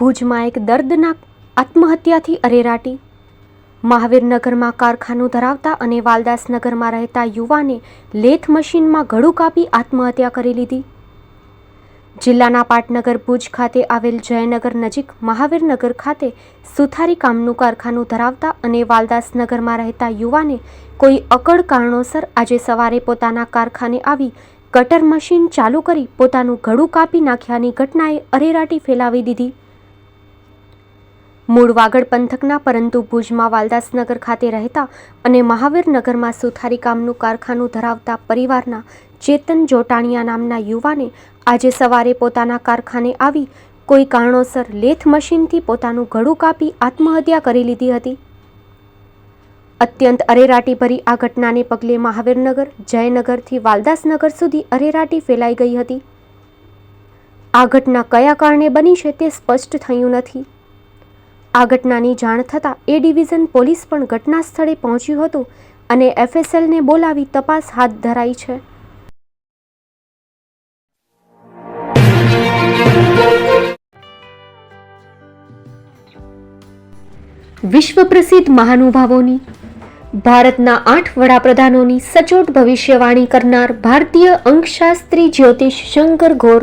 ભુજમાં એક દર્દનાક આત્મહત્યાથી અરેરાટી. મહાવીરનગરમાં કારખાનું ધરાવતા અને વાલદાસનગરમાં રહેતા યુવાને લેથ મશીનમાં ઘડું કાપી આત્મહત્યા કરી લીધી. જિલ્લાના પાટનગર ભુજ ખાતે આવેલ જયનગર નજીક મહાવીરનગર ખાતે સુથારી કામનું કારખાનું ધરાવતા અને વાલદાસનગરમાં રહેતા યુવાને કોઈ અકળ કારણોસર આજે સવારે પોતાના કારખાને આવી કટર મશીન ચાલુ કરી પોતાનું ઘડું કાપી નાખ્યાની ઘટનાએ અરેરાટી ફેલાવી દીધી. મૂળ વાગડ પંથકના, પરંતુ ભુજમાં વાલદાસનગર ખાતે રહેતા અને મહાવીરનગરમાં સુથારી કામનું કારખાનું ધરાવતા પરિવારના ચેતન જોટાણિયા નામના યુવાને આજે સવારે પોતાના કારખાને આવી કોઈ કારણોસર લેથ મશીનથી પોતાનું ગળું કાપી આત્મહત્યા કરી લીધી હતી. અત્યંત અરેરાટીભરી આ ઘટનાને પગલે મહાવીરનગર, જયનગરથી વાલદાસનગર સુધી અરેરાટી ફેલાઈ ગઈ હતી. આ ઘટના કયા કારણે બની છે તે સ્પષ્ટ થયું નથી. આ ઘટનાની જાણ થતાં એ ડિવિઝન પોલીસ પણ ઘટના સ્થળે પહોંચ્યું હતું અને એફએસએલને બોલાવી તપાસ હાથ ધરાઈ છે. વિશ્વ પ્રસિદ્ધ મહાનુભાવોની, ભારતના આઠ વડાપ્રધાનોની સચોટ ભવિષ્યવાણી કરનાર ભારતીય અંકશાસ્ત્રી જ્યોતિષ શંકર ઘોર